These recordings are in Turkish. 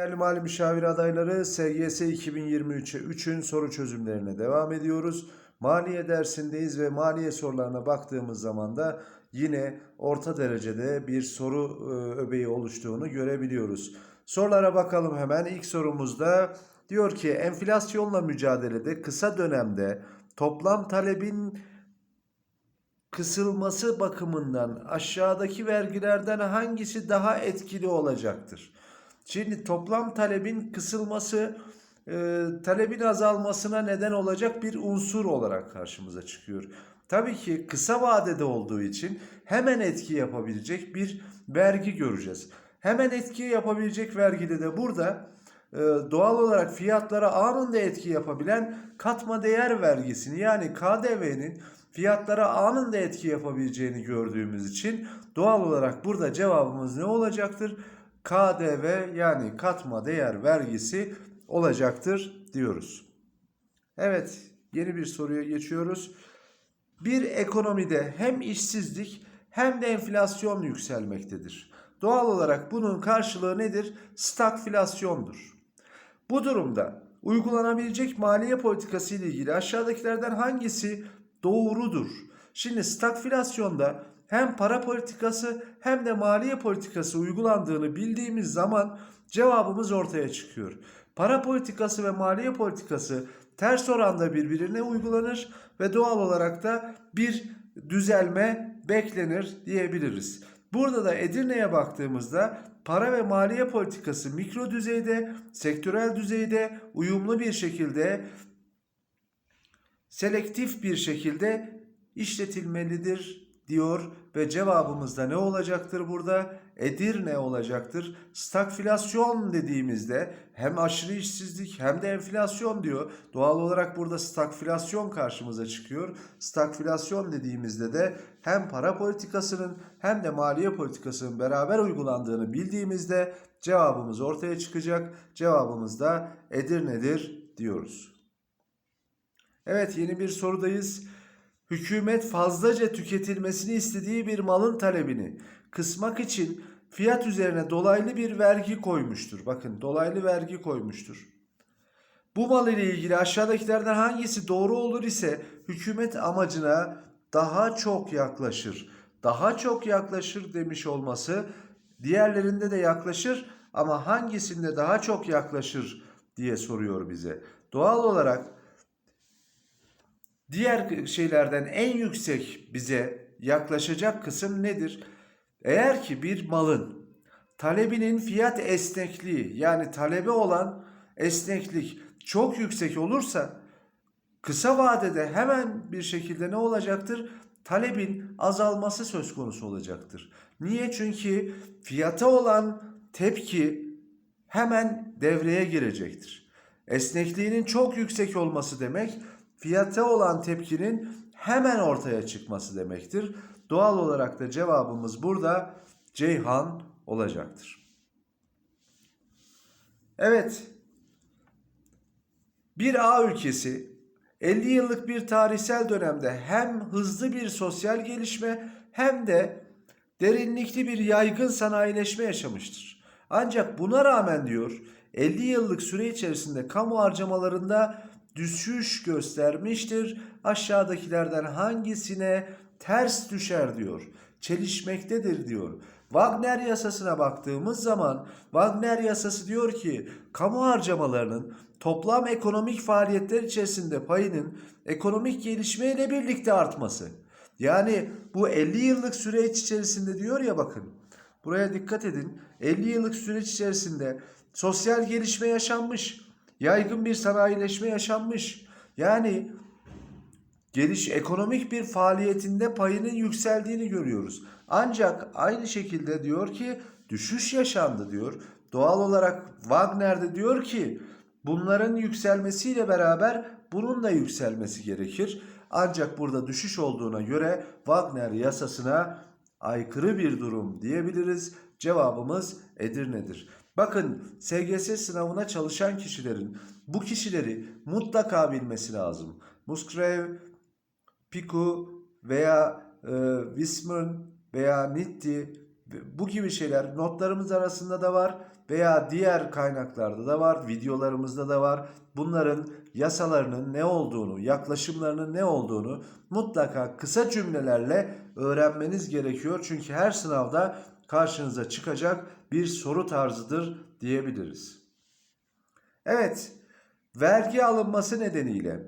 Değerli mali müşavir adayları SGS 2023'e 3'ün soru çözümlerine devam ediyoruz. Maliye dersindeyiz ve maliye sorularına baktığımız zaman da yine orta derecede bir soru e, öbeği oluştuğunu görebiliyoruz. Sorulara bakalım hemen. İlk sorumuzda diyor ki enflasyonla mücadelede kısa dönemde toplam talebin kısılması bakımından aşağıdaki vergilerden hangisi daha etkili olacaktır? Şimdi toplam talebin kısılması e, talebin azalmasına neden olacak bir unsur olarak karşımıza çıkıyor. Tabii ki kısa vadede olduğu için hemen etki yapabilecek bir vergi göreceğiz. Hemen etki yapabilecek vergide de burada e, doğal olarak fiyatlara anında etki yapabilen katma değer vergisini yani KDV'nin fiyatlara anında etki yapabileceğini gördüğümüz için doğal olarak burada cevabımız ne olacaktır? KDV yani katma değer vergisi olacaktır diyoruz. Evet, yeni bir soruya geçiyoruz. Bir ekonomide hem işsizlik hem de enflasyon yükselmektedir. Doğal olarak bunun karşılığı nedir? Stagflasyondur. Bu durumda uygulanabilecek maliye politikası ile ilgili aşağıdakilerden hangisi doğrudur? Şimdi stagflasyonda hem para politikası hem de maliye politikası uygulandığını bildiğimiz zaman cevabımız ortaya çıkıyor. Para politikası ve maliye politikası ters oranda birbirine uygulanır ve doğal olarak da bir düzelme beklenir diyebiliriz. Burada da Edirne'ye baktığımızda para ve maliye politikası mikro düzeyde, sektörel düzeyde uyumlu bir şekilde selektif bir şekilde işletilmelidir diyor ve cevabımız da ne olacaktır burada? Edirne olacaktır. Stagflasyon dediğimizde hem aşırı işsizlik hem de enflasyon diyor. Doğal olarak burada stagflasyon karşımıza çıkıyor. Stagflasyon dediğimizde de hem para politikasının hem de maliye politikasının beraber uygulandığını bildiğimizde cevabımız ortaya çıkacak. Cevabımız da Edirne'dir diyoruz. Evet yeni bir sorudayız. Hükümet fazlaca tüketilmesini istediği bir malın talebini kısmak için fiyat üzerine dolaylı bir vergi koymuştur. Bakın dolaylı vergi koymuştur. Bu mal ile ilgili aşağıdakilerden hangisi doğru olur ise hükümet amacına daha çok yaklaşır. Daha çok yaklaşır demiş olması diğerlerinde de yaklaşır ama hangisinde daha çok yaklaşır diye soruyor bize. Doğal olarak diğer şeylerden en yüksek bize yaklaşacak kısım nedir? Eğer ki bir malın talebinin fiyat esnekliği yani talebe olan esneklik çok yüksek olursa kısa vadede hemen bir şekilde ne olacaktır? Talebin azalması söz konusu olacaktır. Niye? Çünkü fiyata olan tepki hemen devreye girecektir. Esnekliğinin çok yüksek olması demek fiyata olan tepkinin hemen ortaya çıkması demektir. Doğal olarak da cevabımız burada Ceyhan olacaktır. Evet. Bir A ülkesi 50 yıllık bir tarihsel dönemde hem hızlı bir sosyal gelişme hem de derinlikli bir yaygın sanayileşme yaşamıştır. Ancak buna rağmen diyor 50 yıllık süre içerisinde kamu harcamalarında düşüş göstermiştir. Aşağıdakilerden hangisine ters düşer diyor. Çelişmektedir diyor. Wagner yasasına baktığımız zaman Wagner yasası diyor ki kamu harcamalarının toplam ekonomik faaliyetler içerisinde payının ekonomik gelişme ile birlikte artması. Yani bu 50 yıllık süreç içerisinde diyor ya bakın. Buraya dikkat edin. 50 yıllık süreç içerisinde sosyal gelişme yaşanmış. Yaygın bir sanayileşme yaşanmış. Yani geliş ekonomik bir faaliyetinde payının yükseldiğini görüyoruz. Ancak aynı şekilde diyor ki düşüş yaşandı diyor. Doğal olarak Wagner de diyor ki bunların yükselmesiyle beraber bunun da yükselmesi gerekir. Ancak burada düşüş olduğuna göre Wagner yasasına aykırı bir durum diyebiliriz. Cevabımız Edirne'dir. Bakın SGS sınavına çalışan kişilerin bu kişileri mutlaka bilmesi lazım. Musgrave, Pico veya e, Wismar veya Nitti Bu gibi şeyler notlarımız arasında da var veya diğer kaynaklarda da var, videolarımızda da var. Bunların yasalarının ne olduğunu, yaklaşımlarının ne olduğunu mutlaka kısa cümlelerle öğrenmeniz gerekiyor. Çünkü her sınavda karşınıza çıkacak bir soru tarzıdır diyebiliriz. Evet, vergi alınması nedeniyle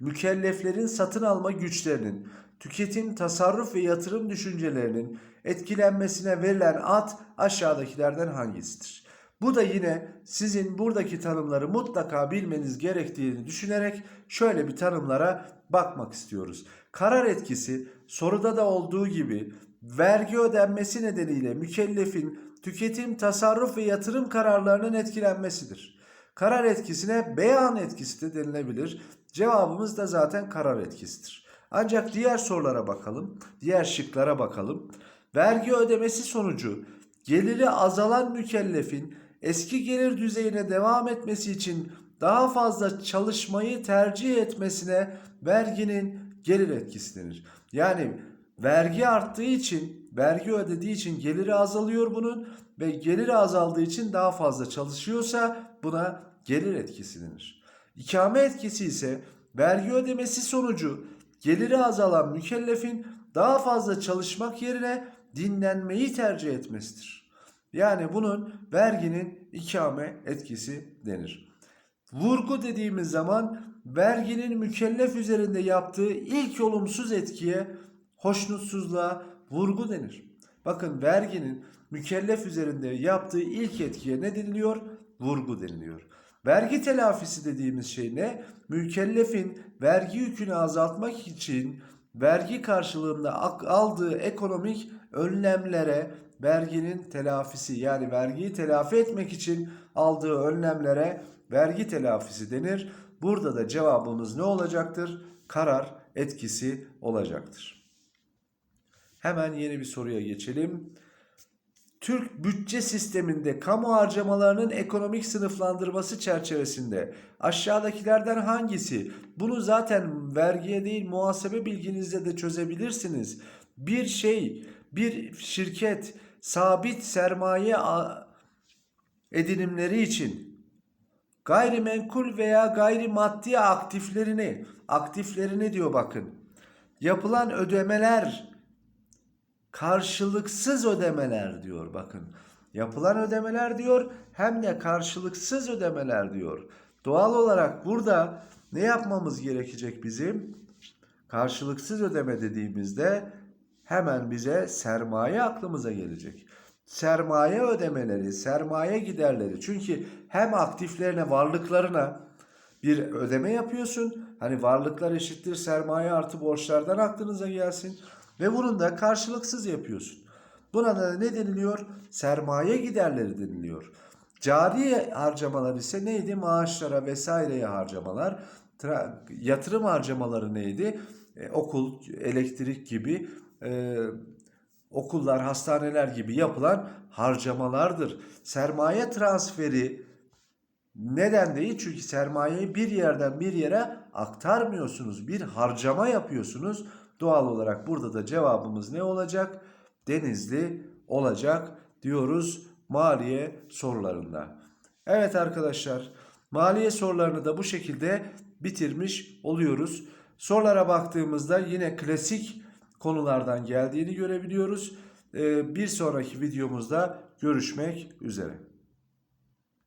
mükelleflerin satın alma güçlerinin, tüketim, tasarruf ve yatırım düşüncelerinin etkilenmesine verilen ad aşağıdakilerden hangisidir? Bu da yine sizin buradaki tanımları mutlaka bilmeniz gerektiğini düşünerek şöyle bir tanımlara bakmak istiyoruz. Karar etkisi soruda da olduğu gibi vergi ödenmesi nedeniyle mükellefin tüketim, tasarruf ve yatırım kararlarının etkilenmesidir. Karar etkisine beyan etkisi de denilebilir. Cevabımız da zaten karar etkisidir. Ancak diğer sorulara bakalım, diğer şıklara bakalım. Vergi ödemesi sonucu geliri azalan mükellefin eski gelir düzeyine devam etmesi için daha fazla çalışmayı tercih etmesine verginin gelir etkisi denir. Yani vergi arttığı için, vergi ödediği için geliri azalıyor bunun ve geliri azaldığı için daha fazla çalışıyorsa buna gelir etkisi denir. İkame etkisi ise vergi ödemesi sonucu geliri azalan mükellefin daha fazla çalışmak yerine dinlenmeyi tercih etmesidir. Yani bunun verginin ikame etkisi denir. Vurgu dediğimiz zaman verginin mükellef üzerinde yaptığı ilk olumsuz etkiye hoşnutsuzluğa vurgu denir. Bakın verginin mükellef üzerinde yaptığı ilk etkiye ne deniliyor? Vurgu deniliyor. Vergi telafisi dediğimiz şey ne? Mükellefin vergi yükünü azaltmak için vergi karşılığında aldığı ekonomik önlemlere verginin telafisi yani vergiyi telafi etmek için aldığı önlemlere vergi telafisi denir. Burada da cevabımız ne olacaktır? Karar etkisi olacaktır. Hemen yeni bir soruya geçelim. Türk bütçe sisteminde kamu harcamalarının ekonomik sınıflandırması çerçevesinde aşağıdakilerden hangisi? Bunu zaten vergiye değil muhasebe bilginizle de çözebilirsiniz. Bir şey, bir şirket sabit sermaye edinimleri için gayrimenkul veya gayrimaddi aktiflerini, aktiflerini diyor bakın. Yapılan ödemeler karşılıksız ödemeler diyor bakın. Yapılan ödemeler diyor hem de karşılıksız ödemeler diyor. Doğal olarak burada ne yapmamız gerekecek bizim? Karşılıksız ödeme dediğimizde hemen bize sermaye aklımıza gelecek. Sermaye ödemeleri, sermaye giderleri. Çünkü hem aktiflerine, varlıklarına bir ödeme yapıyorsun. Hani varlıklar eşittir sermaye artı borçlardan aklınıza gelsin. Ve bunun da karşılıksız yapıyorsun. Buna da ne deniliyor? Sermaye giderleri deniliyor. Cari harcamalar ise neydi? Maaşlara vesaireye harcamalar. Yatırım harcamaları neydi? Ee, okul, elektrik gibi e, okullar, hastaneler gibi yapılan harcamalardır. Sermaye transferi neden değil? Çünkü sermayeyi bir yerden bir yere aktarmıyorsunuz. Bir harcama yapıyorsunuz. Doğal olarak burada da cevabımız ne olacak? Denizli olacak diyoruz maliye sorularında. Evet arkadaşlar maliye sorularını da bu şekilde bitirmiş oluyoruz. Sorulara baktığımızda yine klasik konulardan geldiğini görebiliyoruz. Ee, bir sonraki videomuzda görüşmek üzere.